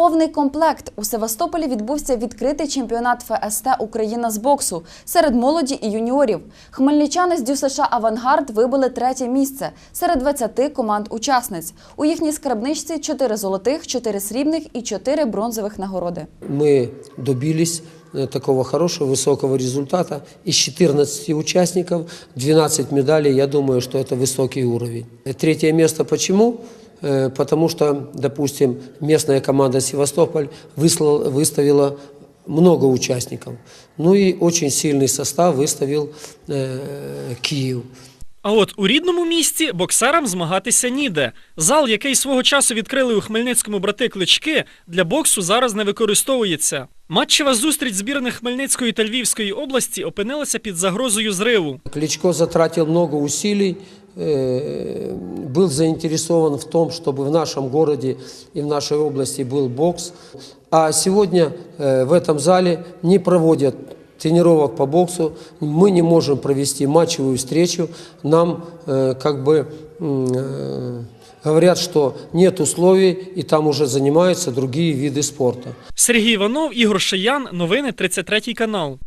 Повний комплект у Севастополі відбувся відкритий чемпіонат ФСТ Україна з боксу серед молоді і юніорів. Хмельничани з ДЮСШ Авангард вибили третє місце серед 20 команд учасниць. У їхній скарбничці 4 золотих, 4 срібних і 4 бронзових нагороди. Мы добились э, такого хорошего, высокого результата. Из 14 участников 12 медалей, я думаю, что это высокий уровень. Э, Третье место почему? Э, Потому что, допустим, местная команда Севастополь выслал- выставила много участников. Ну и очень сильный состав выставил э, Киев. А от у рідному місті боксерам змагатися ніде. Зал, який свого часу відкрили у Хмельницькому брати клички, для боксу зараз не використовується. Матчева зустріч збірних Хмельницької та Львівської області опинилася під загрозою зриву. Кличко затратил много усилий, э, был заинтересован в том, чтобы в нашем городе и в нашей области был бокс. А сегодня э, в этом зале не проводят тренировок по боксу, мы не можем провести матчевую встречу, нам э, как бы м, э, говорят, что нет условий, и там уже занимаются другие виды спорта. Сергій Іванов, Ігор Шиян, новини 33 канал.